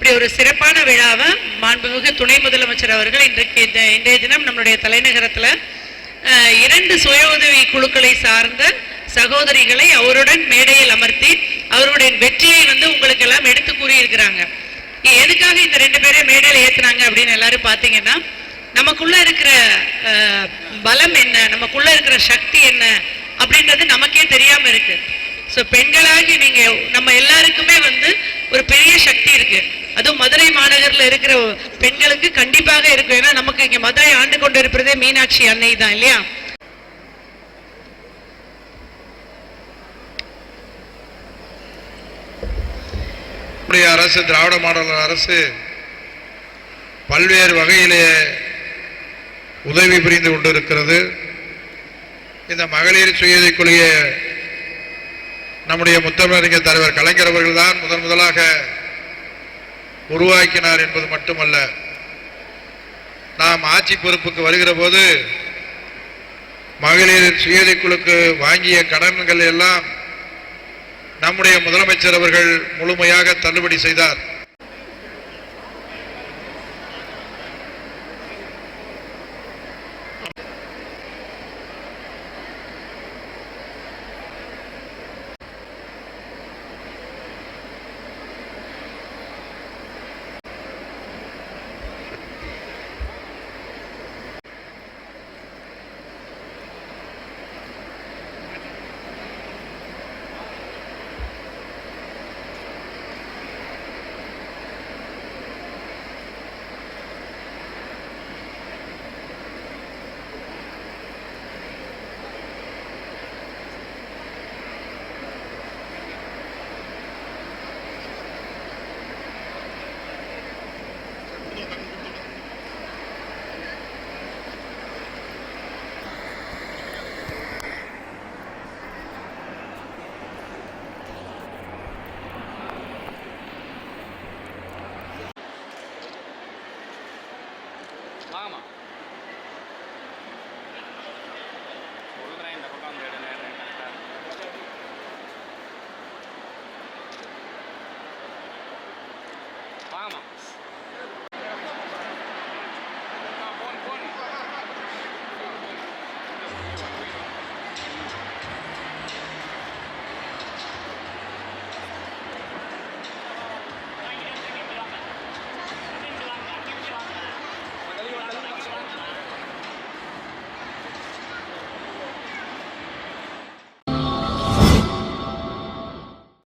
இப்படி ஒரு சிறப்பான விழாவை மாண்புமிகு துணை முதலமைச்சர் அவர்கள் இன்றைக்கு இந்த இன்றைய தினம் நம்மளுடைய தலைநகரத்தில் இரண்டு சுய உதவி குழுக்களை சார்ந்த சகோதரிகளை அவருடன் மேடையில் அமர்த்தி அவருடைய வெற்றியை வந்து உங்களுக்கு எல்லாம் எடுத்து கூறியிருக்கிறாங்க. எதுக்காக இந்த ரெண்டு பேரை மேடையில் ஏத்துனாங்க அப்படின்னு எல்லாரும் பார்த்தீங்கன்னா நமக்குள்ள இருக்கிற பலம் என்ன நமக்குள்ள இருக்கிற சக்தி என்ன அப்படின்றது நமக்கே தெரியாம இருக்கு. ஸோ பெண்களாகி நீங்க நம்ம எல்லாருக்குமே வந்து ஒரு பெரிய சக்தி இருக்கு. மதுரை மாநகரில் இருக்கிற பெண்களுக்கு கண்டிப்பாக இருக்கும். ஏன்னா நமக்கு இங்கே மதுரை ஆண்டு கொண்டு இருப்பதே மீனாட்சி அன்னை தான் இல்லையா? அரசு திராவிட மாடல் அரசு பல்வேறு வகையிலே உதவி புரிந்து கொண்டிருக்கிறது. இந்த மகளிர் சுயதை குழுய நம்முடைய முத்தமிழறிஞர் தலைவர் கலைஞர் அவர்கள்தான் முதன் முதலாக உருவாக்கினார் என்பது மட்டுமல்ல. நாம் ஆட்சி பொறுப்புக்கு வருகிற போது மகளிர் சுயதை குழுக்கு வாங்கிய கடன்கள் எல்லாம் நம்முடைய முதலமைச்சர் அவர்கள் முழுமையாக தள்ளுபடி செய்தார். ஆமாம்